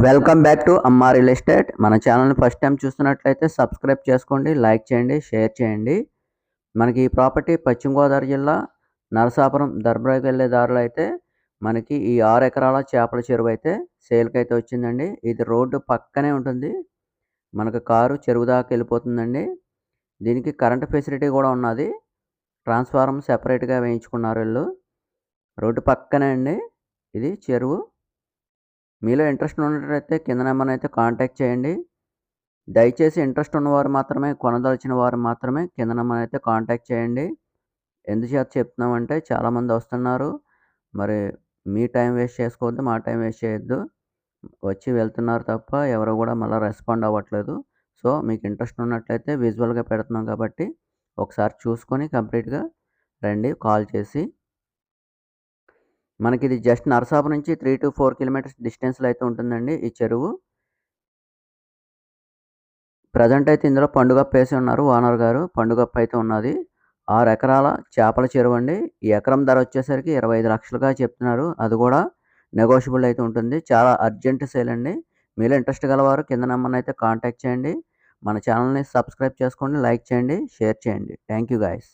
Welcome back to Amma real estate మన ఛానల్ని first time చూస్తున్నట్లయితే సబ్స్క్రైబ్ చేసుకోండి లైక్ చేయండి షేర్ చేయండి. మనకి ఈ ప్రాపర్టీ పశ్చిమ గోదావరి జిల్లా నరసాపురం దర్బాకి వెళ్ళే దారిలో అయితే మనకి ఈ ఆరు ఎకరాల చేపల చెరువు అయితే సేల్కి అయితే వచ్చిందండి. ఇది రోడ్డు పక్కనే ఉంటుంది. మనకు కారు చెరువు దాకా వెళ్ళిపోతుందండి. దీనికి కరెంట్ ఫెసిలిటీ కూడా ఉన్నది. ట్రాన్స్ఫార్మర్ సెపరేట్గా వేయించుకున్నారు వీళ్ళు. రోడ్డు పక్కనే అండి. ఇది చెరువు. మీలో ఇంట్రెస్ట్ ఉన్నట్లయితే కింద నెంబర్ అయితే కాంటాక్ట్ చేయండి. దయచేసి ఇంట్రెస్ట్ ఉన్నవారు మాత్రమే కొనదలిచిన వారు మాత్రమే కింద నెంబర్ అయితే కాంటాక్ట్ చేయండి. ఎందుచేత చెప్తున్నామంటే చాలామంది వస్తున్నారు. మరి మీ టైం వేస్ట్ చేసుకోవద్దు మా టైం వేస్ట్ చేయొద్దు. వచ్చి వెళ్తున్నారు తప్ప ఎవరు కూడా మళ్ళీ రెస్పాండ్ అవ్వట్లేదు. సో మీకు ఇంట్రెస్ట్ ఉన్నట్లయితే విజువల్గా పెడుతున్నాం కాబట్టి ఒకసారి చూసుకొని కంప్లీట్గా రండి కాల్ చేసి మనకి ఇది జస్ట్ నరసాపు నుంచి త్రీ టు ఫోర్ కిలోమీటర్స్ డిస్టెన్స్లో అయితే ఉంటుందండి ఈ చెరువు. ప్రజెంట్ అయితే ఇందులో పండుగప్ప వేసి ఉన్నారు ఓనర్ గారు. పండుగప్ప అయితే ఉన్నది. ఆరు ఎకరాల చేపల చెరువు అండి. ఈ ఎకరం ధర వచ్చేసరికి ఇరవై ఐదు లక్షలుగా చెప్తున్నారు. అది కూడా నెగోషియబుల్ అయితే ఉంటుంది. చాలా అర్జెంట్ సేల్ అండి. మీలో ఇంట్రెస్ట్ గలవారు కింద నెంబర్ని అయితే కాంటాక్ట్ చేయండి. మన ఛానల్ని సబ్స్క్రైబ్ చేసుకోండి లైక్ చేయండి షేర్ చేయండి. Thank you guys